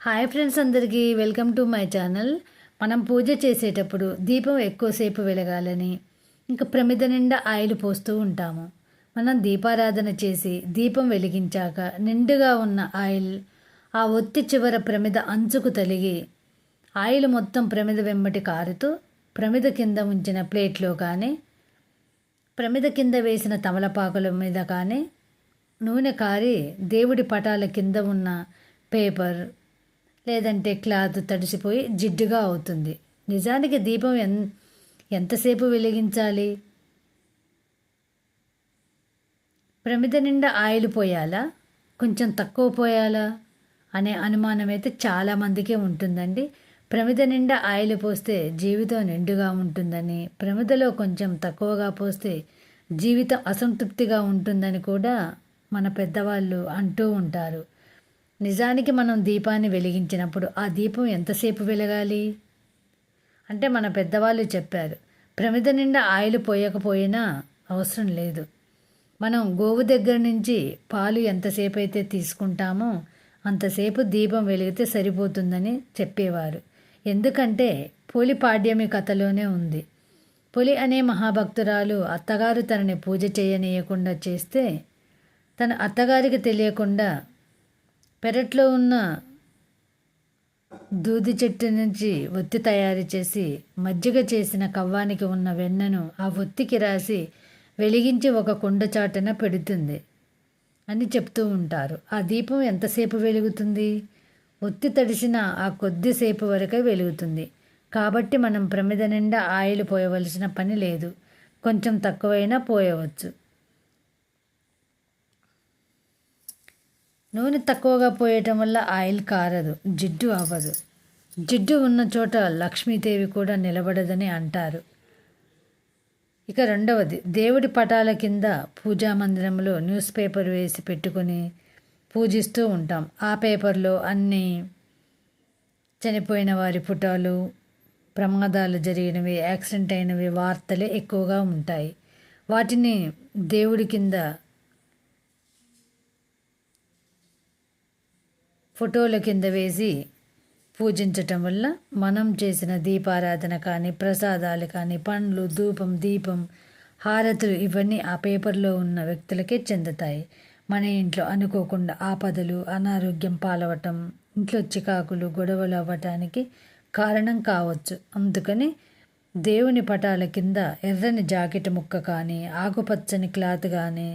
Hi friends అందరికీ welcome to my channel. మనం పూజ చేసేటప్పుడు దీపం ఎక్కువసేపు వెలగాలని ఇంకా ప్రమిద నిండా ఆయిల్ పోస్తూ ఉంటాము. మనం దీపారాధన చేసి దీపం వెలిగించాక నిండుగా ఉన్న ఆయిల్ ఆ ఒత్తి చివర ప్రమిద అంచుకు తలిగి ఆయిల్ మొత్తం ప్రమిద వెంబటి కారుతూ ప్రమిద కింద ఉంచిన ప్లేట్లో కానీ ప్రమిద కింద వేసిన తమలపాకుల మీద కానీ నూనె కారి దేవుడి పటాల కింద ఉన్న పేపర్ లేదంటే క్లాత్ తడిసిపోయి జిడ్డుగా అవుతుంది. నిజానికి దీపం ఎన్ ఎంతసేపు వెలిగించాలి? ప్రమిద నిండా ఆయిల్ పోయాలా? కొంచెం తక్కువ పోయాలా? అనే అనుమానం అయితే చాలామందికే ఉంటుందండి. ప్రమిద నిండా ఆయిల్ పోస్తే జీవితం నిండుగా ఉంటుందని ప్రమిదలో కొంచెం తక్కువగా పోస్తే జీవితం అసంతృప్తిగా ఉంటుందని కూడా మన పెద్దవాళ్ళు అంటూ ఉంటారు. నిజానికి మనం దీపాన్ని వెలిగించినప్పుడు ఆ దీపం ఎంతసేపు వెలగాలి? అంటే మన పెద్దవాళ్ళు చెప్పారు ప్రమిద నిండా ఆయిల్ పోయకపోయినా అవసరం లేదు. మనం గోవు దగ్గర నుంచి పాలు ఎంతసేపు అయితే తీసుకుంటామో అంతసేపు దీపం వెలిగితే సరిపోతుందని చెప్పేవారు. ఎందుకంటే పులి పాడ్యమి కథలోనే ఉంది. పులి అనే మహాభక్తురాలు అత్తగారు తనని పూజ చేయనీయకుండా చేస్తే తన అత్తగారికి తెలియకుండా పెరట్లో ఉన్న దూది చెట్టు నుంచి ఒత్తి తయారు చేసి మజ్జిగ చేసిన కవ్వానికి ఉన్న వెన్నను ఆ ఒత్తికి రాసి వెలిగించి ఒక కుండ చాటున పెడుతుంది అని చెప్తూ ఉంటారు. ఆ దీపం ఎంతసేపు వెలుగుతుంది? ఒత్తి తడిసిన ఆ కొద్దిసేపు వరకే వెలుగుతుంది. కాబట్టి మనం ప్రమిద నిండా ఆయిల్ పోయవలసిన పని లేదు. కొంచెం తక్కువైనా పోయవచ్చు. నూనె తక్కువగా పోయటం వల్ల ఆయిల్ కారదు జిడ్డు అవ్వదు. జిడ్డు ఉన్న చోట లక్ష్మీదేవి కూడా నిలబడదని అంటారు. ఇక రెండవది దేవుడి పటాల కింద పూజా మందిరంలో న్యూస్ పేపర్ వేసి పెట్టుకొని పూజిస్తూ ఉంటాం. ఆ పేపర్లో అన్నీ చనిపోయిన వారి పుటాలు ప్రమాదాలు జరిగినవి యాక్సిడెంట్ అయినవి వార్తలే ఎక్కువగా ఉంటాయి. వాటిని దేవుడి కింద ఫోటోల కింద వేసి పూజించటం వల్ల మనం చేసిన దీపారాధన కానీ ప్రసాదాలు కానీ పండ్లు ధూపం దీపం హారతులు ఇవన్నీ ఆ పేపర్లో ఉన్న వ్యక్తులకే చెందుతాయి. మన ఇంట్లో అనుకోకుండా ఆపదలు అనారోగ్యం పాలవటం ఇంట్లో చికాకులు గొడవలు అవ్వటానికి కారణం కావచ్చు. అందుకని దేవుని పటాల కింద ఎర్రని జాకెట్ ముక్క కానీ ఆకుపచ్చని క్లాత్ కానీ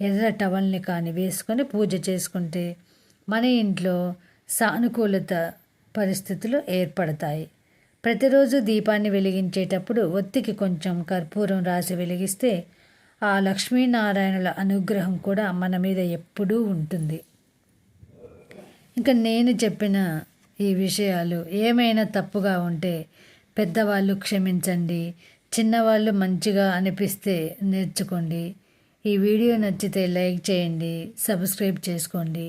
ఎర్ర టవల్ని కానీ వేసుకొని పూజ చేసుకుంటే మన ఇంట్లో సానుకూలత పరిస్థితులు ఏర్పడతాయి. ప్రతిరోజు దీపాన్ని వెలిగించేటప్పుడు ఒత్తికి కొంచెం కర్పూరం రాసి వెలిగిస్తే ఆ లక్ష్మీనారాయణుల అనుగ్రహం కూడా మన మీద ఎప్పుడూ ఉంటుంది. ఇంకా నేను చెప్పిన ఈ విషయాలు ఏమైనా తప్పుగా ఉంటే పెద్దవాళ్ళు క్షమించండి చిన్నవాళ్ళు మంచిగా అనిపిస్తే నేర్చుకోండి. ఈ వీడియో నచ్చితే లైక్ చేయండి సబ్స్క్రైబ్ చేసుకోండి.